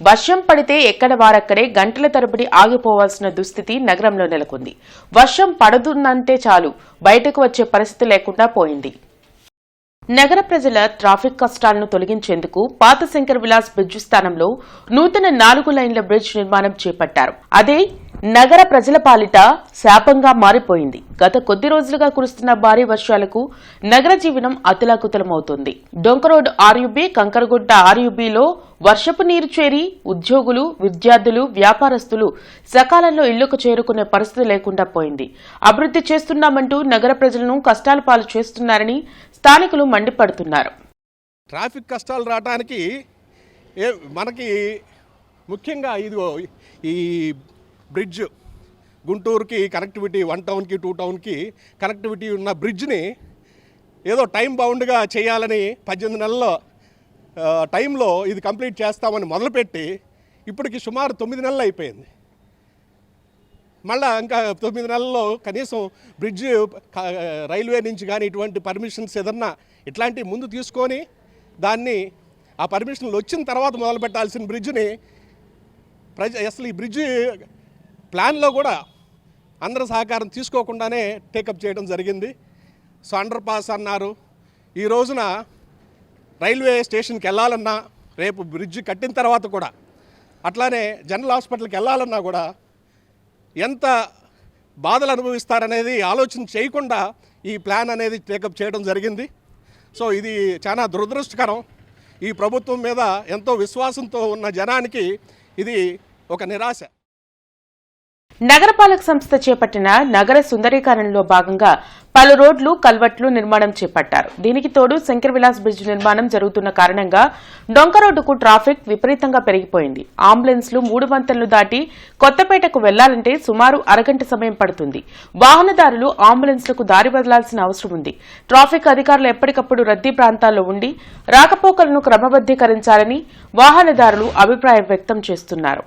వర్షం పడితే ఎక్కడ వారక్కడే గంటల తరబడి ఆగిపోవాల్సిన దుస్థితి నగరంలో నెలకొంది. వర్షం పడుతుందంటే చాలు బయటకు వచ్చే పరిస్థితి లేకుండా పోయింది. నగర ప్రజల ట్రాఫిక్ కష్టాలను తొలగించేందుకు పాత శంకర్ విలాస్ బ్రిడ్జ్ స్థానంలో నూతన నాలుగు లైన్ల బ్రిడ్జ్ నిర్మాణం చేపట్టారు. అదే నగర ప్రజల పాలిట శాపంగా మారిపోయింది. గత కొద్ది రోజులుగా కురుస్తున్న భారీ వర్షాలకు నగర జీవనం అతలాకుతలమవుతోంది. డొంక రోడ్ ఆర్యుబి కంకరగుట్ట ఆర్యుబిలో వర్షపు నీరు చేరి ఉద్యోగులు విద్యార్థులు వ్యాపారస్తులు సకాలంలో ఇళ్ళకు చేరుకునే పరిస్థితి లేకుండా పోయింది. అభివృద్ధి చేస్తున్నామంటూ నగర ప్రజలను కష్టాల పాలు చేస్తున్నారని స్థానికులు మండిపడుతున్నారు. ట్రాఫిక్ కష్టాలు రావడానికి మనకి ముఖ్యంగా ఇదిగో ఈ బ్రిడ్జ్. గుంటూరుకి కనెక్టివిటీ వన్ టౌన్కి టూ టౌన్కి కనెక్టివిటీ ఉన్న బ్రిడ్జ్ని ఏదో టైం బౌండ్గా చేయాలని పద్దెనిమిది నెలల్లో టైంలో ఇది కంప్లీట్ చేస్తామని మొదలుపెట్టి ఇప్పటికి సుమారు తొమ్మిది నెలలు అయిపోయింది. మళ్ళా ఇంకా తొమ్మిది నెలల్లో కనీసం బ్రిడ్జ్ రైల్వే నుంచి కానీ ఇటువంటి పర్మిషన్స్ ఏదన్నా ఇట్లాంటివి ముందు తీసుకొని దాన్ని ఆ పర్మిషన్లు వచ్చిన తర్వాత మొదలు పెట్టాల్సిన బ్రిడ్జ్ని ప్రజ అసలు ఈ బ్రిడ్జ్ ప్లాన్లో కూడా అందరి సహకారం తీసుకోకుండానే టేకప్ చేయడం జరిగింది. సో అండర్ పాస్ అన్నారు. ఈ రోజున రైల్వే స్టేషన్కి వెళ్ళాలన్నా రేపు బ్రిడ్జ్ కట్టిన తర్వాత కూడా అట్లానే జనరల్ హాస్పిటల్కి వెళ్ళాలన్నా కూడా ఎంత బాధలు అనుభవిస్తారనేది ఆలోచన చేయకుండా ఈ ప్లాన్ అనేది టేకప్ చేయడం జరిగింది. సో ఇది చాలా దురదృష్టకరం. ఈ ప్రభుత్వం మీద ఎంతో విశ్వాసంతో ఉన్న జనానికి ఇది ఒక నిరాశ. నగరపాలక సంస్థ చేపట్టిన నగర సుందరీకరణలో భాగంగా పలు రోడ్లు కల్వట్లు నిర్మాణం చేపట్టారు. దీనికి తోడు శంకర్ విలాస్ బ్రిడ్జ్ నిర్మాణం జరుగుతున్న కారణంగా డొంక రోడ్డుకు ట్రాఫిక్ విపరీతంగా పెరిగిపోయింది. అంబులెన్స్లు మూడు వంతెనలు దాటి కొత్తపేటకు వెళ్ళాలంటే సుమారు అరగంట సమయం పడుతుంది. వాహనదారులు అంబులెన్స్లకు దారి వదలాల్సిన అవసరం ఉంది. ట్రాఫిక్ అధికారులు ఎప్పటికప్పుడు రద్దీ ప్రాంతాల్లో ఉండి రాకపోకలను క్రమబద్దీకరించాలని వాహనదారులు అభిప్రాయం వ్యక్తం చేస్తున్నారు.